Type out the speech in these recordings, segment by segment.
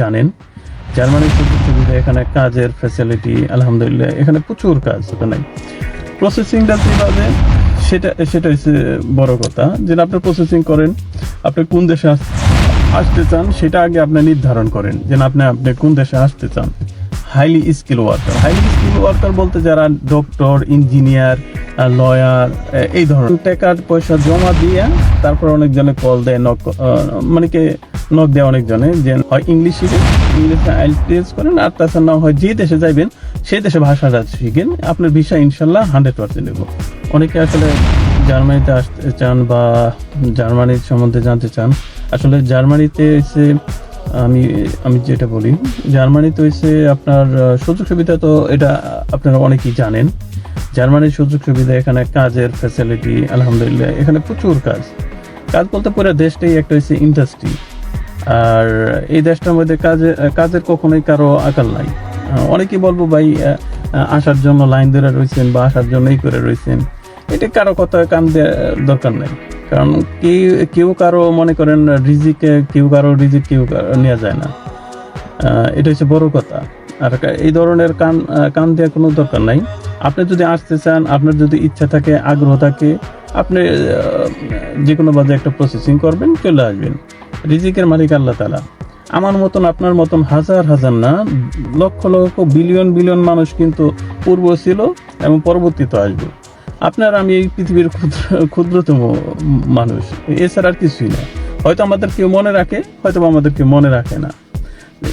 জানেন জার্মানির সুযোগ সুবিধা এখানে কাজের ফ্যাসিলিটি আলহামদুলিল্লাহ, এখানে প্রচুর কাজ ওখানে প্রসেসিংটা যেভাবে সেটা সেটা হচ্ছে বড় কথা, যে আপনি প্রসেসিং করেন, আপনি কোন দেশে আসতে চান, সেটা আগে আপনি নির্ধারণ করেন, যে আপনি আপনি কোন দেশে আসতে চান। Highly skill worker highly skill worker বলতে যারা ডক্টর ইঞ্জিনিয়ার লয়ার এই ধরনের। টাকার পয়সা জমা দিয়ে, তারপর অনেকজনে কল দেয় নক মানে কি নক দেয় অনেকজনে যে হয় ইংলিশ শিখেন ইংলিশে আইএলটিএস করেন, আর তাছাড়া না হয় যে দেশে যাইবেন সেই দেশে ভাষাটা শিখেন, আপনার ভিসা ইনশাল্লাহ হান্ড্রেড পার্সেন্ট দেবো। অনেকে আসলে জার্মানিতে আসতে চান বা জার্মানির সম্বন্ধে জানতে চান, আসলে জার্মানিতে এসে আমি আমি যেটা বলি, জার্মানিতে হচ্ছে আপনার সুযোগ সুবিধা তো এটা আপনারা অনেকেই জানেন। জার্মানির সুযোগ সুবিধা এখানে কাজের ফ্যাসিলিটি আলহামদুলিল্লাহ, এখানে প্রচুর কাজ। কাজ বলতে পুরো দেশটাই একটা হচ্ছে ইন্ডাস্ট্রি আর এই দেশটার মধ্যে কাজে কাজের কখনোই কারও আকাল নাই। আহ, অনেকেই বলব ভাই আসার জন্য লাইন ধরে রয়েছেন বা আসার জন্যই করে রয়েছেন এটা কারও কথা কান দরকার নেই। কারণ কেউ কেউ কারও মনে করেন রিজিকে কেউ কারও রিজিক কেউ নেওয়া যায় না। এটা হচ্ছে বড় কথা। আর এই ধরনের কান কান দেওয়ার কোনো দরকার নাই। আপনি যদি আসতে চান আপনার যদি ইচ্ছা থাকে আগ্রহ থাকে আপনি যে কোনো বাজে একটা প্রসেসিং করবেন চলে আসবেন। রিজিকের মালিক আল্লাহ তালা আমার মতন, আপনার মতন হাজার হাজার না, লক্ষ লক্ষ বিলিয়ন বিলিয়ন মানুষ কিন্তু পূর্ব ছিল এবং পরবর্তীতে আসবে। আপনার আমি এই পৃথিবীর ক্ষুদ্র, ক্ষুদ্রতম মানুষ এছাড়া আর কিছুই না। হয়তো আমাদের কেউ মনে রাখে হয়তো আমাদের কেউ মনে রাখে না।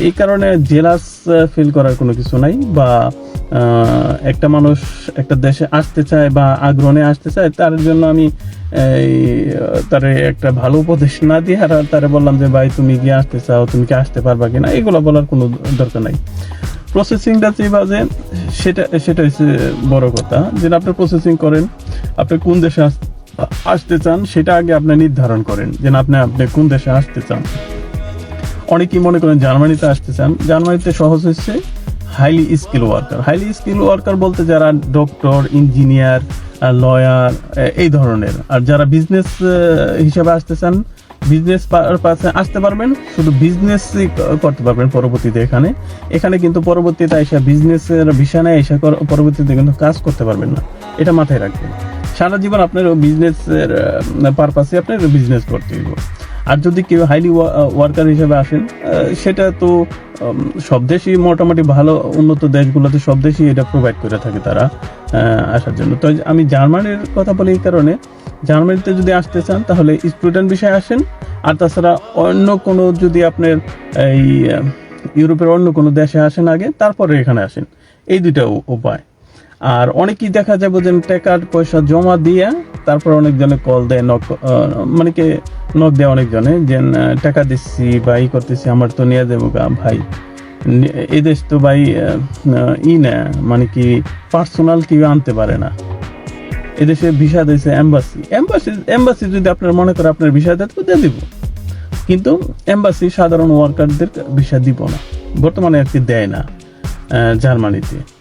এই কারণে জেলাস ফিল করার কোনো কিছু নাই বা একটা মানুষ একটা দেশে আসতে চায় বা আগ্রহে আসতে চায়, তার জন্য আমি তারে একটা ভালো উপদেশ না দিয়ে আর তারে বললাম যে, ভাই, তুমি গিয়ে আসতে চাও, তুমি কি আসতে পারবা কিনা? এগুলো বলার কোনো দরকার নাই। প্রসেসিংটা যেভাবে সেটা সেটা হচ্ছে বড় কথা। যে আপনি প্রসেসিং করেন, আপনি কোন দেশে আসতে চান, সেটা আগে আপনি নির্ধারণ করেন। যে না আপনি আপনি কোন দেশে আসতে চান। অনেকেই মনে করেন জার্মানিতে আসতে চান জার্মানিতে সহজ হচ্ছে highly skill worker highly skill worker বলতে যারা ডক্টর ইঞ্জিনিয়ার লয়ার এই ধরনের। আর যারা বিজনেস হিসাবে আসতে চান বিজনেস আসতে পারবেন, শুধু বিজনেস করতে পারবেন পরবর্তীতে এখানে। এখানে কিন্তু পরবর্তীতে এসে বিজনেসের ভিসা নেয় এসে পরবর্তীতে কিন্তু কাজ করতে পারবেন না। এটা মাথায় রাখবেন। সারা জীবন আপনার বিজনেসের পারপাসে আপনার বিজনেস করতে হইব। আর যদি কেউ হাইলি ওয়ার্কার হিসেবে আসেন সেটা তো সব দেশই মোটামুটি ভালো উন্নত দেশগুলোতে সব দেশই এটা প্রোভাইড করে থাকে তারা আসার জন্য। তো আমি জার্মানির কথা বলি এই কারণে, জার্মানিতে যদি আসতে চান, তাহলে স্টুডেন্ট বিষয়ে আসেন। আর তাছাড়া অন্য কোনো যদি আপনার এই ইউরোপের অন্য কোনো দেশে আসেন আগে, তারপরে এখানে আসেন। এই দুটা উপায়। আর অনেকেই দেখা যাবে যে টাকার পয়সা জমা দিয়ে তারপর অনেকজনে কল দেয় নক মানে কি নক দেয় অনেকজনে যে টাকা দিচ্ছি বা ই করতেছি, আমার তো নিয়ে দেবো ভাই। নি- এই দেশ তো ভাই ই না মানে কি পার্সোনাল কেউ আনতে পারে না। এদেশে ভিসা দিয়েছে এম্বাসি এম্বাসি এম্বাসি যদি আপনার মনে করে আপনার ভিসা দেয় তো দিয়ে দিব। কিন্তু এম্বাসি সাধারণ ওয়ার্কারদের ভিসা দিব না। বর্তমানে আর কি দেয় না জার্মানিতে।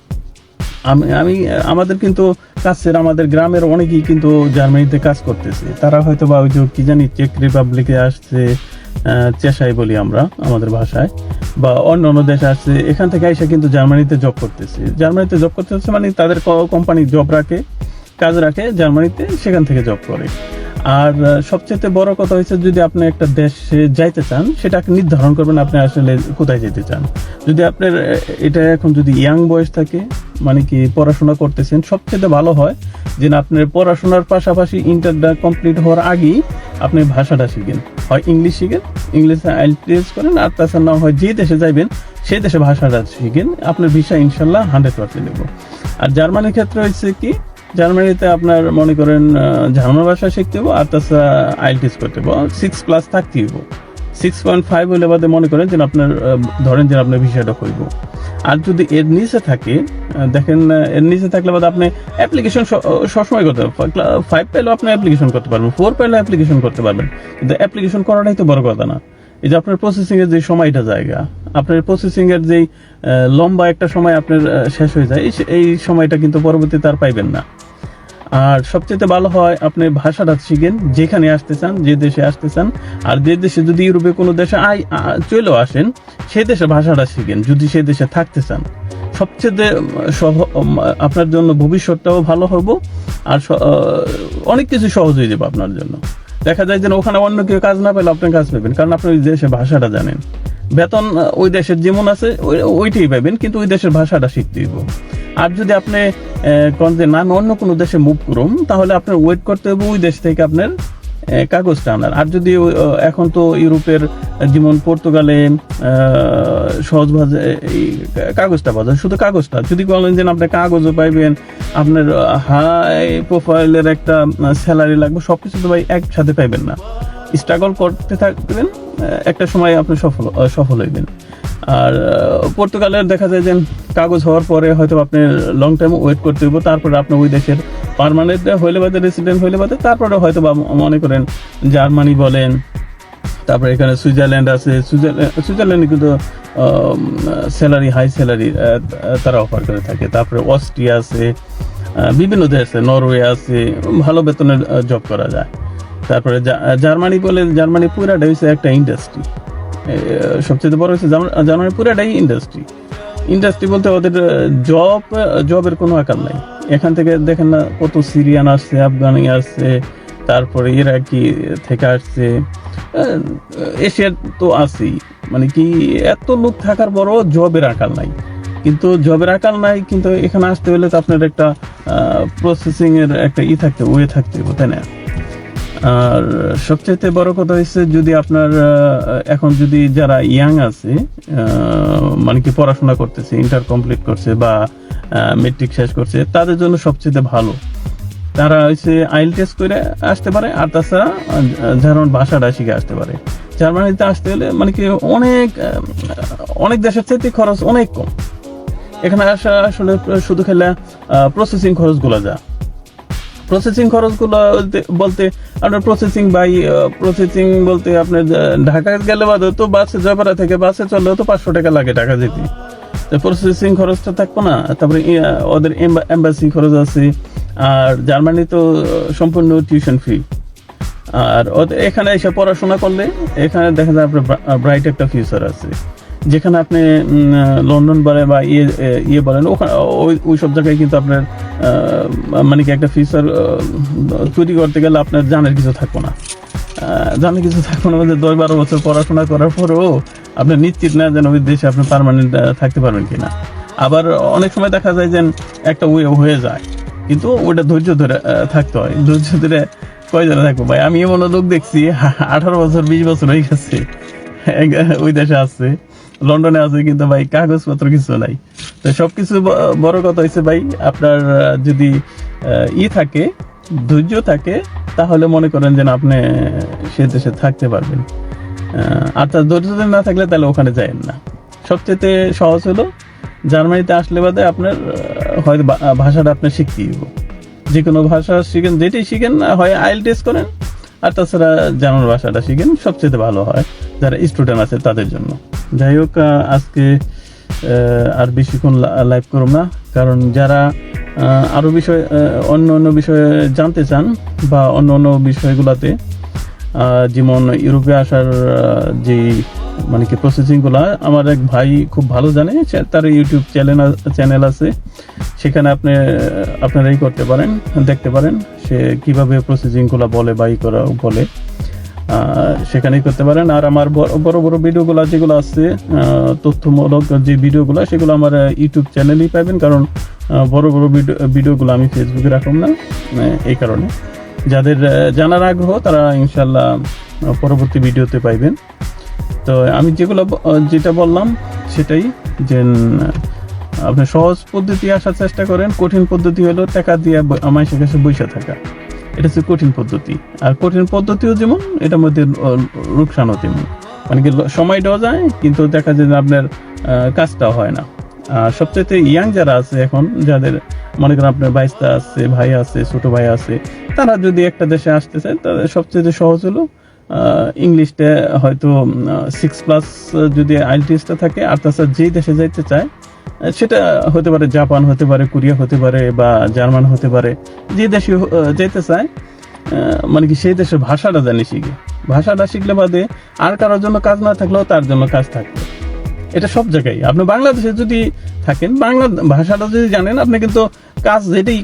আমি আমি, আমাদের কিন্তু কাছের, আমাদের গ্রামের অনেকেই কিন্তু জার্মানিতে কাজ করতেছে। তারা হয়তো বা ওই যে কি জানি চেক রিপাবলিকে আসছে চেষাই বলি আমরা, আমাদের ভাষায়, বা অন্য অন্য দেশে আসছে, এখান থেকে এসে কিন্তু জার্মানিতে জব করতেছে। জার্মানিতে জব করতেছে মানে তাদের কোম্পানি জব রাখে, কাজ রাখে, জার্মানিতে সেখান থেকে জব করে। আর, সবচেয়ে বড় কথা হচ্ছে যদি আপনি একটা দেশে যাইতে চান সেটাকে নির্ধারণ করবেন আপনি আসলে কোথায় যেতে চান। যদি আপনার এটা এখন যদি ইয়াং বয়স থাকে মানে কি পড়াশোনা করতেছেন সবচেয়ে ভালো হয় যে আপনার পড়াশোনার পাশাপাশি ইন্টারটা কমপ্লিট হওয়ার আগেই আপনি ভাষাটা শিখেন। হয় ইংলিশ শিখেন ইংলিশে আইএলটিএস করেন, আর তাছাড়া না হয় যে দেশে যাইবেন সেই দেশে ভাষাটা শিখেন। আপনার ভিসা ইনশাল্লাহ হান্ড্রেড পার্সেন্ট দেবো। আর জার্মানির ক্ষেত্রে হচ্ছে কি, জার্মানিতে আপনার মনে করেন জার্মান ভাষা শিখতে হব আর তাছাড়া আইল আইএলটিএস করতে হব সিক্স প্লাস থাকতে হব সিক্স পয়েন্ট ফাইভ হলে বাদে মনে করেন যে আপনার ধরেন যে আপনার বিষয়টা হইব। আর যদি এর নিচে থাকে দেখেন এর নিচে থাকলে বাদে আপনি অ্যাপ্লিকেশন সবসময় করতে পারবেন। ফাইভ পেলেও আপনি অ্যাপ্লিকেশন করতে পারবেন ফোর পেলেও অ্যাপ্লিকেশন করতে পারবেন। কিন্তু অ্যাপ্লিকেশন করাটাই তো বড় কথা না। এই যে আপনার প্রসেসিং এর যে সময়টা জায়গা, আপনার প্রসেসিং এর যেই লম্বা একটা সময় আপনার শেষ হয়ে যায় এই সময়টা কিন্তু পরবর্তীতে আর পাইবেন না। আর সবচেয়ে ভালো হয় আপনি ভাষাটা শিখেন, যেখানে আসতে চান, যে দেশে আসতে চান। আর যে দেশে যদি ইউরোপে কোনো দেশে আই চলেও আসেন, সে দেশে ভাষাটা শিখেন, যদি সে দেশে থাকতে চান। সবচেয়ে সহ আপনার জন্য ভবিষ্যৎটাও ভালো হব, আর অনেক কিছু সহজ হয়ে যাবে আপনার জন্য। দেখা যায় যে ওখানে অন্য কেউ কাজ না পেলে আপনি কাজ পাবেন, কারণ আপনি ওই দেশে ভাষাটা জানেন। বেতন ওই দেশের যেমন আছে, ওই- ওইটাই পাবেন, কিন্তু ওই দেশের ভাষাটা শিখতে হইব। আর যদি আপনি কোন যে না অন্য কোনো দেশে মুভ করুন তাহলে আপনার ওয়েট করতে হবে ওই দেশ থেকে আপনার কাগজটা আনার। আর যদি এখন তো ইউরোপের যেমন পর্তুগালে সহজভাবে এই কাগজটা যায় শুধু কাগজটা। যদি বলেন যে আপনি কাগজও পাইবেন, আপনার হাই প্রোফাইলের একটা স্যালারি লাগবে সব কিছু তো ভাই একসাথে পাইবেন না। স্ট্রাগল করতে থাকবেন একটা সময় আপনি সফল সফল হইবেন। আর পর্তুগালের দেখা যায় যে কাগজ হওয়ার পরে হয়তো আপনি লং টাইম ওয়েট করতে হইব, তারপরে আপনি ওই দেশের পার্মানেন্ট হইলে বাদে রেসিডেন্ট হইলে বাদে তারপরে হয়তো বা মনে করেন জার্মানি বলেন, তারপরে এখানে সুইজারল্যান্ড আছে সুইজারল্যান্ড কিন্তু স্যালারি হাই স্যালারি তারা অফার করে থাকে। তারপরে অস্ট্রিয়া আছে বিভিন্ন দেশ আছে, নরওয়ে আছে, ভালো বেতনের জব করা যায়। তারপরে জার্মানি বলে জার্মানি পুরাটা হচ্ছে একটা ইন্ডাস্ট্রি সবচেয়ে বড় হচ্ছে জার্মান- জার্মানি পুরাটাই ইন্ডাস্ট্রি ইন্ডাস্ট্রি বলতে ওদের জব জবের কোনো আকার নাই। এখান থেকে দেখেন না কত সিরিয়ান আসছে আফগানি আসছে তারপরে ইরাকি থেকে আসছে। এশিয়ার তো আছেই। মানে কি এত লোক থাকার পরও জবের আকার নাই। কিন্তু জবের আকার নাই কিন্তু এখানে আসতে হলে তো আপনার একটা প্রসেসিংয়ের একটা ই থাকতে ওয়ে থাকতে হবে, তাই না? আর সবচেয়ে বড় কথা হচ্ছে যদি আপনার এখন যদি যারা ইয়াং আছে মানে কি পড়াশোনা করতেছে ইন্টার কমপ্লিট করছে বা মেট্রিক শেষ করছে, তাদের জন্য সবচেয়ে ভালো। তারা হচ্ছে আইল টেস্ট করে আসতে পারে, আর তাছাড়া জার্মান ভাষাটা শিখে আসতে পারে। জার্মানিতে আসতে হলে মানে কি অনেক অনেক দেশের চাইতে খরচ অনেক কম। এখানে আসা আসলে শুধু খেলে প্রসেসিং খরচগুলো যা। প্রসেসিং খরচগুলো বলতে- আপনার প্রসেসিং বাই প্রসেসিং বলতে আপনার আহ, ঢাকায় গেলে বাদে তো বাসে জয়পাড়া থেকে বাসে চললেও তো পাঁচশো টাকা লাগে টাকা যেতে। প্রসেসিং খরচটা থাকব না তারপরে ওদের এম্বাসি খরচ আছে আর জার্মানি তো সম্পূর্ণ টিউশন ফি আর ওদের এখানে এসে পড়াশোনা করলে এখানে দেখা যায় আপনার ব্রাইট একটা ফিউচার আছে। যেখানে আপনি লন্ডন বলে বা ইয়ে ইয়ে বলেন, ওখানে, ওই ওই সব জায়গায় কিন্তু আপনার মানে কি একটা ফিউচার তৈরি করতে গেলে আপনার জানার কিছু থাকব না। জানার কিছু থাকব না দশ বারো বছর পড়াশোনা করার পরেও আপনি নিশ্চিত না যেন ওই দেশে আপনি পারমানেন্ট থাকতে পারবেন কিনা। আবার অনেক সময় দেখা যায় যে একটা ওয়ে হয়ে যায়, কিন্তু ওটা ধৈর্য ধরে থাকতে হয়। ধৈর্য ধরে কয়জনে থাকব ভাই? আমি এমন লোক দেখছি, আঠারো বছর, বিশ বছর হয়ে গেছে, ওই দেশে আছে। লন্ডনে আছে, কিন্তু ভাই কাগজপত্র কিছু নাই। তো সবকিছু ব- বড় কথা হয়েছে ভাই, আপনার যদি ই থাকে, ধৈর্য থাকে, তাহলে মনে করেন যেন আপনি সে দেশে থাকতে পারবেন। আর তার ধৈর্য না থাকলে তাহলে ওখানে যায়েন না। সবচেয়ে সহজ হলো, জার্মানিতে আসলে বাদে আপনার হয়তো ভাষাটা আপনি শিখতেই হবে যে কোনো ভাষা শিখেন, যেটাই শিখেন হয় আইল টেস্ট করেন, আর তাছাড়া জার্মান ভাষাটা শিখেন সবচেয়ে ভালো হয়, যারা স্টুডেন্ট আছে তাদের জন্য। যাই হোক আজকে আর বেশিক্ষণ লাইভ করব না। কারণ যারা আরও আরও বিষয় অন্য অন্য বিষয়ে জানতে চান বা অন্য অন্য বিষয়গুলোতে যেমন ইউরোপে আসার যে মানে কি প্রসেসিংগুলো আমার এক ভাই খুব ভালো জানে তার ইউটিউব চ্যানেল চ্যানেল আছে। সেখানে আপনি আপনারা এই করতে পারেন, দেখতে পারেন, সে কীভাবে প্রসেসিংগুলো বলে বা ই করা, বলে। সেখানেই করতে পারেন। আর আমার বড় বড় ভিডিওগুলো যেগুলো আছে তথ্যমূলক যে ভিডিওগুলো, সেগুলো আমার ইউটিউব চ্যানেলেই পাবেন। কারণ বড় বড় ভিডিও, ভিডিওগুলো আমি ফেসবুকে রাখলাম না এই কারণে। যাদের জানার আগ্রহ, তারা ইনশাল্লাহ পরবর্তী ভিডিওতে পাইবেন। তো আমি যেগুলো যেটা বললাম, সেটাই যে আপনি সহজ পদ্ধতি আসার চেষ্টা করেন। কঠিন পদ্ধতি হলো টাকা দিয়ে মানুষের কাছে বৈশা থাকা। এটা হচ্ছে কঠিন পদ্ধতি। আর কঠিন পদ্ধতিও যেমন, এটার মধ্যে রূপসানও তেমন। মানে কি দেওয়া যায়, কিন্তু দেখা যায় যে আপনার কাজটাও হয় না। আর সবচেয়ে ইয়াং যারা আছে এখন, যাদের, মনে করেন আপনার বাইস্তা আছে, ভাই আছে, ছোট ভাই আছে, তারা যদি একটা দেশে আসতে চায়, তাদের সবচেয়ে সহজ হলো ইংলিশটা হয়তো সিক্স প্লাস যদি আইএলটিএসটা থাকে, আর তাছাড়া যেই দেশে যাইতে চায় সেটা হতে পারে জাপান হতে পারে, কোরিয়া হতে পারে বা জার্মান হতে পারে, যে দেশে যেতে চায় মানে কি সেই দেশের ভাষাটা জানি শিখে। ভাষাটা শিখলে বাদে আর কারোর জন্য কাজ না থাকলেও তার জন্য কাজ থাকবে। এটা সব জায়গায়। আপনি বাংলাদেশে যদি থাকেন, বাংলা ভাষাটা যদি জানেন, আপনি কিন্তু কাজ যেটাই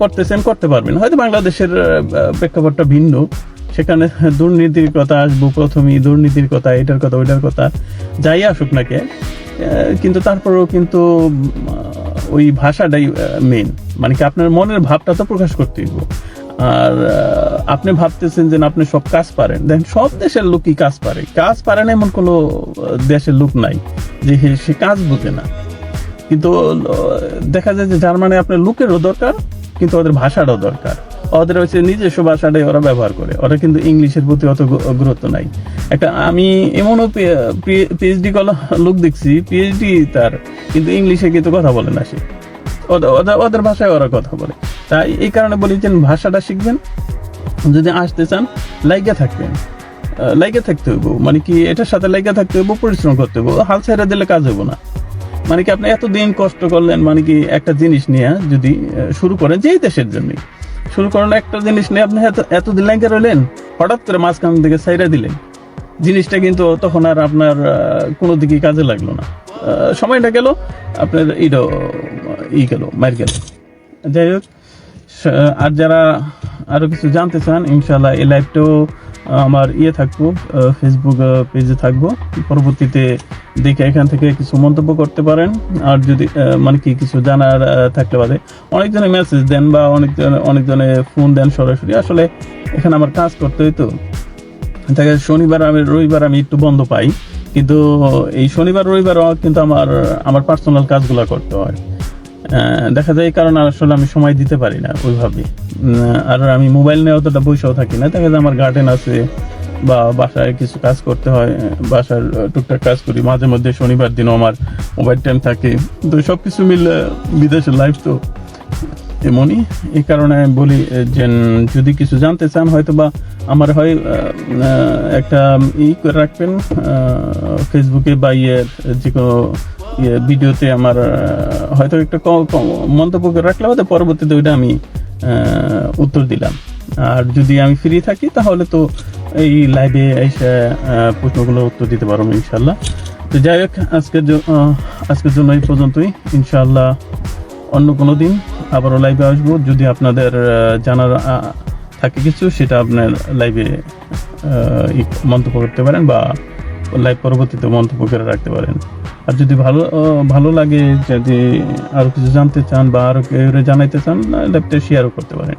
করতেছেন, করতে পারবেন। হয়তো বাংলাদেশের প্রেক্ষাপটটা ভিন্ন সেখানে দুর্নীতির কথা আসব, প্রথমেই দুর্নীতির কথা, এটার কথা, ওইটার কথা, যাই আসুক না কে কিন্তু তারপরেও কিন্তু ওই ভাষাটাই মেন মানে কি আপনার মনের ভাবটা তো প্রকাশ করতেই হবে। আর আপনি ভাবতেছেন যে আপনি সব কাজ পারেন। দেখেন সব দেশের লোকই কাজ পারে। কাজ পারে না এমন কোনো দেশের লোক নাই যে সে কাজ বুঝে না। কিন্তু দেখা যায় যে জার্মানি আপনার লোকেরও দরকার, কিন্তু ওদের ভাষাটাও দরকার। ওদের হচ্ছে নিজস্ব ভাষাটাই ওরা ব্যবহার করে। ওরা কিন্তু ইংলিশের প্রতি অত গুরুত্ব নাই। একটা আমি এমনও পিএইচডি করা লোক দেখছি পিএইচডি তার, কিন্তু ইংলিশে কিন্তু কথা বলে না সে। ওদের- ভাষায় ওরা কথা বলে। তাই এই কারণে বলি যে ভাষাটা শিখবেন, যদি আসতে চান, লাইগা থাকবেন। লাইগা থাকতে হইব। মানে কি এটার সাথে লাইগা থাকতে হইব, পরিশ্রম করতে হইব। হাল ছেড়ে দিলে কাজ হইব না। মানে কি আপনি এতদিন কষ্ট করলেন মানে কি একটা জিনিস নিয়ে যদি শুরু করেন যেই দেশের জন্য শুরু করেন একটা জিনিস নিয়ে আপনি এত এতদিন লাইগা রইলেন, হঠাৎ করে মাঝখান থেকে সাইরা দিলেন। জিনিসটা কিন্তু তখন আর আপনার কোনো দিকে কাজে লাগল না। সময়টা গেল, আপনার ইডো, ই গেল মার গেল। যাই হোক আর যারা আরও কিছু জানতে চান ইনশাল্লাহ এই লাইভটাও আমার ইয়ে থাকব ফেসবুক পেজে থাকব। পরবর্তীতে দেখে এখান থেকে কিছু মন্তব্য করতে পারেন। আর যদি মানে কি কিছু জানার থাকলে বাদে অনেকজনে মেসেজ দেন বা অনেকজনে অনেকজনে ফোন দেন সরাসরি। আসলে এখানে আমার কাজ করতে হয় তো থাকে শনিবার আমি, রবিবার আমি একটু বন্ধ পাই। কিন্তু এই শনিবার রবিবার কিন্তু আমার আমার পার্সোনাল কাজগুলো করতে হয়। দেখা যায় এই কারণে আসলে আমি সময় দিতে পারি না ওইভাবে। আর আমি মোবাইল নিয়ে অতটা বৈশাও থাকি না। দেখা যায় আমার গার্ডেন আছে বা বাসায় কিছু কাজ করতে হয়, বাসার টুকটাক কাজ করি। মাঝে মধ্যে শনিবার দিনও আমার মোবাইল টাইম থাকে। তো সব কিছু মিলে বিদেশের লাইফ তো এমনই। এই কারণে আমি বলি, যে যদি কিছু জানতে চান হয়তো বা আমার হয় একটা ই করে রাখবেন ফেসবুকে বা ইয়ের যে কোনো ইয়ে ভিডিওতে আমার হয়তো একটা মন্তব্য করে রাখলে হয়তো পরবর্তীতে ওইটা আমি উত্তর দিলাম। আর যদি আমি ফ্রি থাকি তাহলে তো এই লাইভে এসে আহ, প্রশ্নগুলোর উত্তর দিতে পারব ইনশাল্লাহ তো যাই হোক আজকের আজকের জন্য এই পর্যন্তই। ইনশাল্লাহ অন্য কোনো দিন আবারও লাইভে আসব। যদি আপনাদের জানার থাকে কিছু সেটা আপনার লাইভে মন্তব্য করতে পারেন বা লাইভ পরবর্তীতে মন্তব্য করে রাখতে পারেন। আর যদি ভালো ভালো লাগে যদি আরও কিছু জানতে চান বা আরও কেউ জানাইতে চান লাইভটা শেয়ারও করতে পারেন।